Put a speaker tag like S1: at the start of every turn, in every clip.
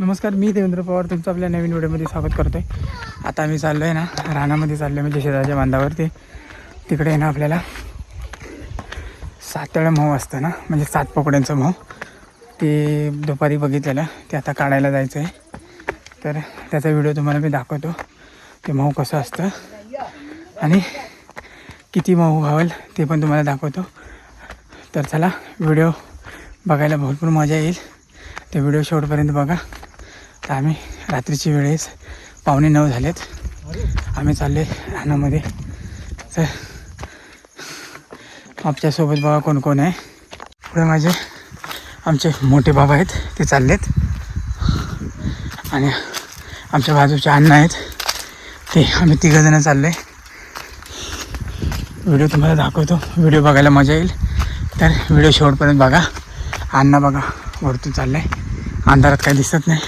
S1: नमस्कार मी देवेंद्र पवार. तुमचं आपल्या नवीन व्हिडिओमध्ये स्वागत करतो आहे आता आम्ही चाललो आहे ना रानामध्ये चाललो आहे म्हणजे शेजारच्या बांधावरती. तिकडे आहे ना आपल्याला सातळं मऊ असतं ना म्हणजे सात पकड्यांचं मऊ ते दुपारी बघितलेलं ते आता काढायला जायचं आहे तर त्याचा व्हिडिओ तुम्हाला मी दाखवतो ते मऊ कसं असतं. आणि किती मऊ व्हावल ते पण तुम्हाला दाखवतो. तर चला व्हिडिओ बघायला भरपूर मजा येईल. ते व्हिडिओ शेवटपर्यंत बघा. तर आम्ही रात्रीची वेळेस पावणे नऊ झालेत. आम्ही चालले रानामध्ये. तर आमच्यासोबत बघा कोण कोण आहे. पुढे माझे आमचे मोठे बाबा आहेत ते चाललेत. आणि आमच्या बाजूचे अण्णा आहेत. ते आम्ही तिघंजणं चाललो आहे व्हिडिओ तुम्हाला दाखवतो. व्हिडिओ बघायला मजा येईल. तर व्हिडिओ शेवटपर्यंत बघा. अण्णा बघा वरतून चाललं आहे अंधारात काही दिसत नाही.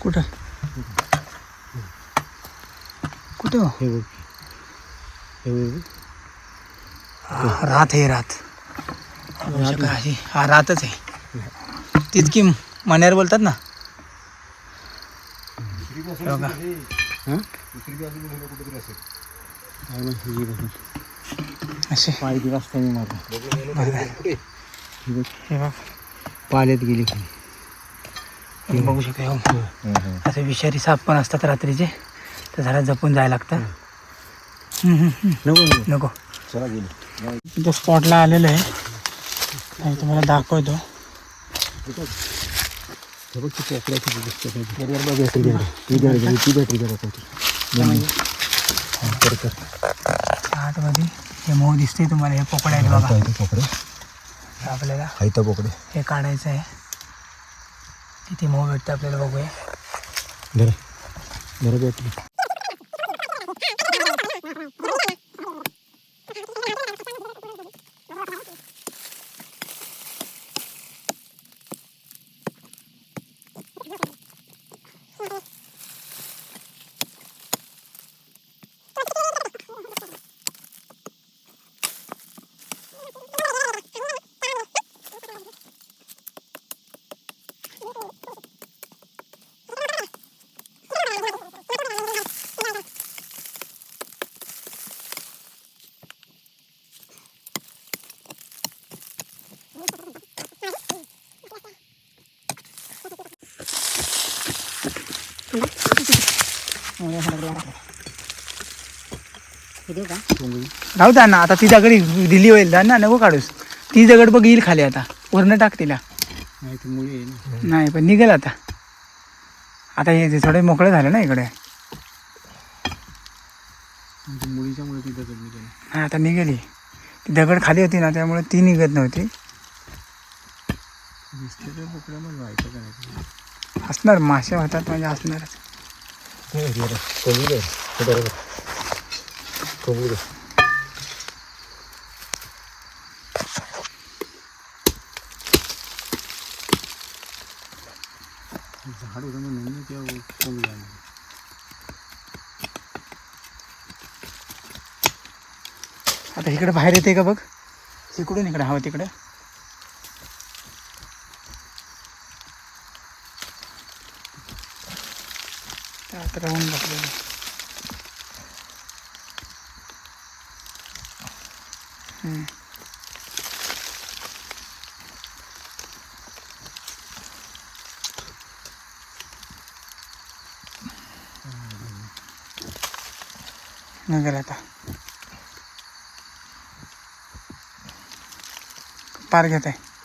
S1: कुठं? कुठं? हो?
S2: बघ.
S1: रात आहे रात. हा रातच आहे. तितकी मण्यावर बोलतात ना? असे.
S2: पाय मी माझा
S1: बरं.
S2: हे बघ
S1: शकता हो असे विषारी साप पण असतात रात्रीचे. तर जरा जपून जायला लागतं.
S2: नको नको.
S1: नको.
S2: चला गेली.
S1: इथे स्पॉटला आलेलो आहे. आणि तुम्हाला दाखवतो.
S2: हे किती दिसतं
S1: आतमध्ये हे तुम्हाला. हे पोकळ आहेत बघा.
S2: पोकडे
S1: आपल्याला
S2: पोकडे
S1: हे काढायचं आहे. किती मऊ भेटतं आपल्याला बघूया.
S2: बरं बरं बॅटरी
S1: राहू द्या ना आता ती दगड दिली होईल. ना नको काढूस. ती दगड बघ येईल खाली आता. वरनं टाक तिला.
S2: नाही
S1: पण निघेल आता. आता हे थोडे मोकळे झाले ना इकडे. हा आता निघेली ती दगड खाली होती ना त्यामुळे ती निघत नव्हती. असणार मासे होतात म्हणजे असणारच
S2: झाड होतं म्हणून
S1: आता इकडे बाहेर येते का बघ? इकडून इकडे हवं तिकडे त्यात राहून बघलेलं हम्म. नगर आता. पार घेत आहे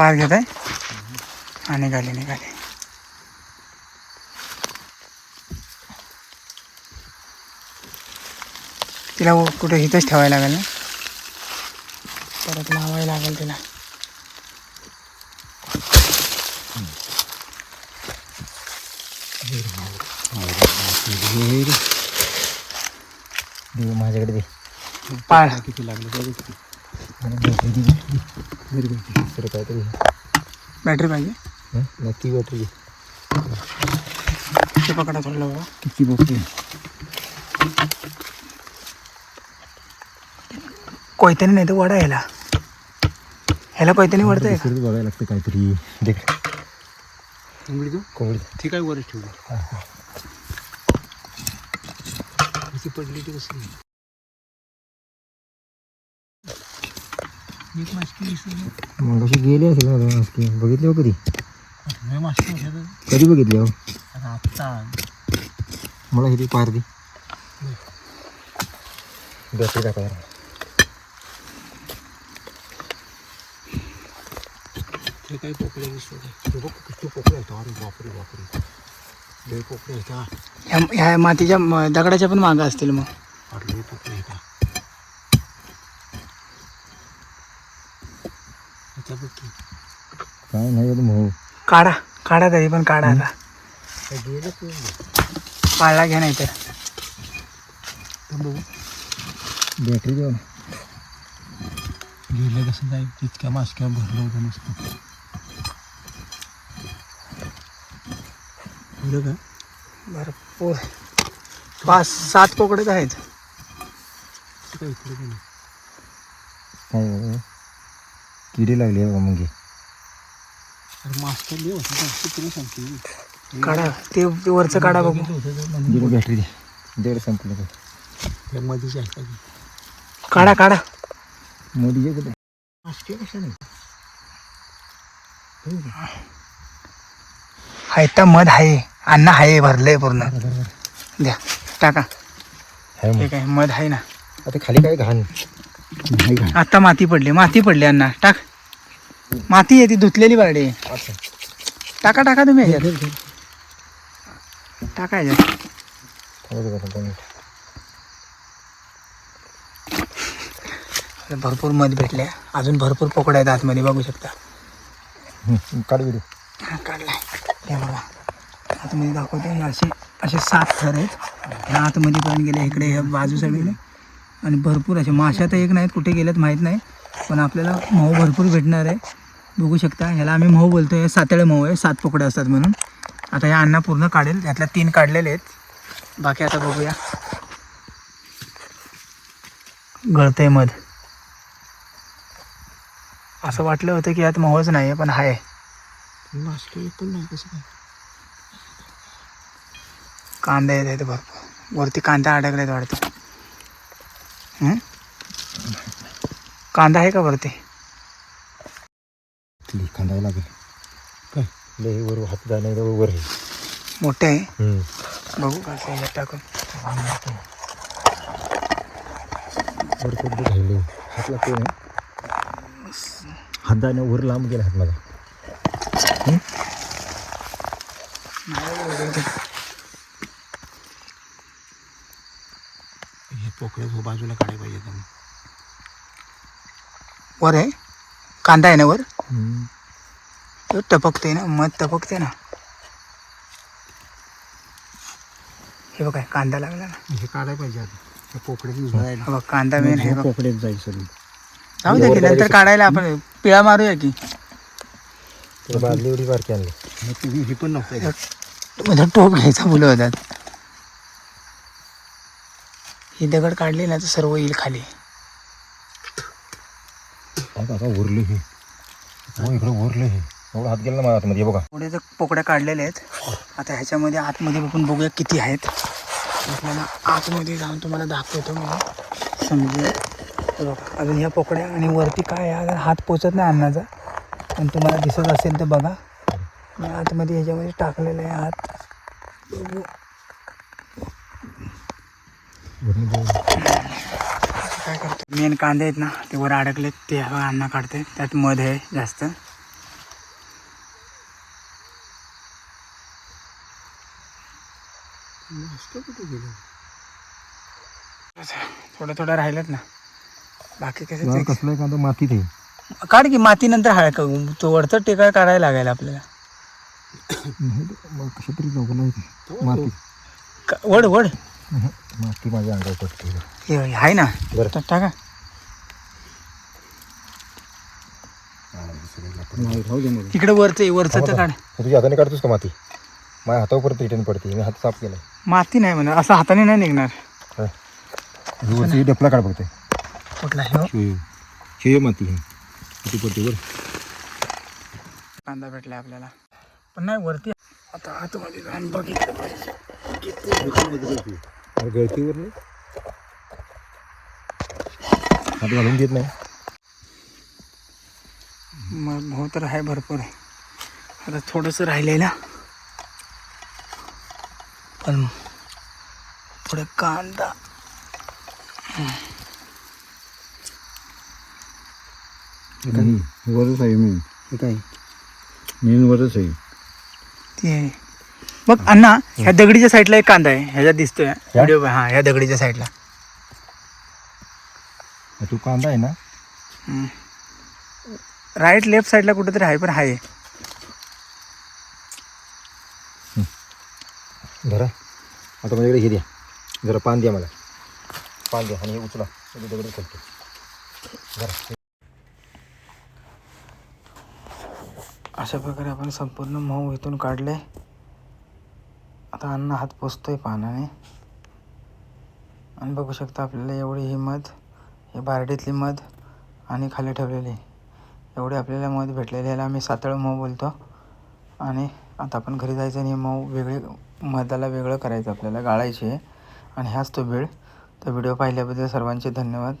S1: पार घेत आहे. हा निघाले निघाले. तिला कुठे इथंच ठेवायला लागेल ना? परत लावायला लागेल तिला.
S2: दे माझ्याकडे दे.
S1: पाळ.
S2: किती लागलं? दुसरं काहीतरी.
S1: बॅटरी पाहिजे?
S2: हं? नक्की बॅटरी.
S1: ते पकडा थोडं बाबा?
S2: किती बोकडी
S1: कोयत्याने नाही तर वडा ह्याला. ह्याला कोयत्याने वडता आहे
S2: दुसरंच बघायला लागतं काहीतरी. देख. कोंबडी तू? कोंबडी.
S3: ठीक आहे वरच ठेवली? ती पडली ती कसली एक मासकी दिसली
S2: मग अशी गेली असेल ना दोन वाजता. बघितली हो कधी?
S3: मासकी
S2: कधी बघितली हो? मला किती पार दे. बॅटरी टाका.
S3: ते काही पोकळे दिसत बघ किती पोकळे आहेत. अरे बापरे बापरे. लय पोकळे आहेत हा.
S1: ह्या- ह्या मातीच्या दगडाच्या पण मागं असतील मग.
S3: अरे लय पोकळे आहेत हा आता बघ की
S2: काय नाही भाऊ.
S1: काढा काढा तरी पण काढा आता. पाळला घ्या नाही तर
S2: बॅटरी देऊ ना
S3: गेलं कसं काय तितक्या मासक्या भरलं होतं नुसतं. बरं का?
S1: भरपूर. पाच सात पोकडेच आहेत.
S3: काय
S2: हो? किडी लागली आहे बघा मग. हे.
S3: मास्टर तुला सांगते
S1: काढा ते ते वरचं काढा बघू.
S2: दे बॅटरी दे. दे रे संपलं
S3: आहे का?
S1: काढा काढा.
S2: मोदी जे कुठे
S3: मास्के कशा नाही
S1: हायता मध आहे. अन्न आहे भरलंय पूर्ण. द्या टाका. ठीक आहे मध आहे ना.
S2: आता खाली काय घाण.
S1: आता माती पडली माती पडली अण्णा. टाक. माती आहे ती धुतलेली बारडी. आहे. टाका टाका तुम्ही ह्याच्यात टाका ह्याच्यात. भरपूर मध भेटले अजून भरपूर पोकड्या आहेत आतमध्ये बघू शकता.
S2: काढ
S1: हा, काढलाय. बघा. आतमध्ये दाखवते असे असे सात थर आहेत. हे आतमध्ये पण गेले इकडे ह्या बाजू सगळीकडे आणि भरपूर असे माशा तर एक नाहीत कुठे गेल्यात माहीत नाही. पण आपल्याला मऊ भरपूर भेटणार आहे. बघू शकता. ह्याला आम्ही मऊ बोलतो हे सातळे मऊ आहे. सात पोकडे असतात म्हणून. आता ह्या अण्णा पूर्ण काढेल. त्यातल्या तीन काढलेले आहेत. बाकी आता बघूया. गळतंय मध. असं वाटलं होतं की यात मोहच नाही आहे पण आहे कांदा येत आहेत भरपूर. वरती कांदा अडकलाय वाटतं. हं? कांदा आहे का वरती?
S2: खांदावं लागेल.
S3: काय?
S2: लय वर हात जाय नाही तर वर आहे.
S1: मोठे आहे?
S2: हं.
S1: बघू कसं टाकून.
S2: वर कुठे राहिले हात लागते ना हात जाय ना वर लांब गेला हात माझा.
S3: हे पोकळे हो बाजूला काढायला पाहिजे
S1: वर आहे? कांदा आहे ना वर?
S2: हं.
S1: तो टपकते ना मध टपकते ना. हे बघ काय कांदा लागला ना.
S3: हे काढायला पाहिजे आता हे
S1: हा बघ कांदा मेन हे बघ.
S3: सगळी.
S1: जाऊ दे की नंतर काढायला आपण पिळा मारूया की.
S2: बादली एवढी बारकी आणली.
S3: तुम्ही हे पण नव्हतं
S1: म्हणजे टोप घ्यायचा मुलं होतात. ही दगड काढली ना तर सर्व येईल खाली.
S2: आता उरलं हे. हो इकडं उरलं हे. एवढं हात गेला ना माझ्या आतमध्ये बघा.
S1: पुढे तर पोकड्या काढलेल्या आहेत आता ह्याच्यामध्ये आतमध्ये आपण बघूया किती आहेत. आपल्याला आतमध्ये जाऊन तुम्हाला दाखवतो मी. समजेल हे बघा अजून ह्या पोकड्या आणि वरती काय हात पोचत नाही अन्नाचा पण तुम्हाला दिसत असेल तर बघा. मी आतमध्ये ह्याच्यामध्ये टाकलेलं आहे हात. बघू. काय करतो मेन कांदे आहेत ना ते वर अडकलेत ते अण्णा काढते त्यात मध आहे जास्त.
S3: मास्के कुठे गेलं
S1: थोडं थोडं राहिलेत ना. बाकी कसं
S2: कसलं कांदा मातीत आहे.
S1: काढ की मातीनंतर हळ तो वरचं टेका काढायला लागेल आपल्याला.
S2: कशा तरी नको नाही ते. माती.
S1: का- वड वड.
S2: माती माझ्या अंगावर पडते.
S1: हे आहे ना.
S2: बरं.
S1: तर टाका. इकडे वरचं आहे, वरचं तर काढ.
S2: तुझ्या हाताने काढतोस का माती? माझ्या हातावर परत रिटर्न पडते. मी हात साफ केलाय.
S1: माती नाही म्हणा असं हाताने नाही निघणार.
S2: ही डपला काढ बघते.
S1: कुठला हे? हो?
S2: हे माती ही. किती पडते बरं.
S1: कांदा भेटला आपल्याला. पण नाही वरती आता आतमध्ये जाऊन बघितलं पाहिजे.
S2: अरे गळतीवर नाही? हात घालून देत नाही.
S1: मग भाऊ तर आहे भरपूर. आहे आता थोडंसं राहिलेलं पण पुढे कांदा.
S2: वरच आहे मेन
S1: हे काय?
S2: मेन वरच आहे.
S1: ते. आहे. बघ अण्णा ह्या दगडीच्या साईडला एक कांदा आहे. ह्याच्यात दिसतोय. व्हिडिओ हा ह्या दगडीच्या साईडला.
S2: तू कांदा आहे ना?
S1: राईट लेफ्ट साईडला कुठेतरी आहे पण आहे.
S2: धरा. आता माझ्याकडे हे द्या. जरा पान द्या मला. पान द्या आणि हे उचला. सगळी दगड उचलतो जरा
S1: अशा प्रकारे आपण संपूर्ण मऊ इथून काढले आता अन्न हात पोचतोय पानाने. आणि बघू शकता आपल्याला एवढी ही मध हे बारडीतली मध आणि खाली ठेवलेली. एवढे आपल्याला मध भेटलेले याला आम्ही सातळ मऊ बोलतो. आणि आता आपण घरी जायचं आणि हे मऊ वेगळे मधाला वेगळं करायचं आपल्याला गाळायचे आणि हाच तो वेळ. तर व्हिडिओ पाहिल्याबद्दल सर्वांचे धन्यवाद.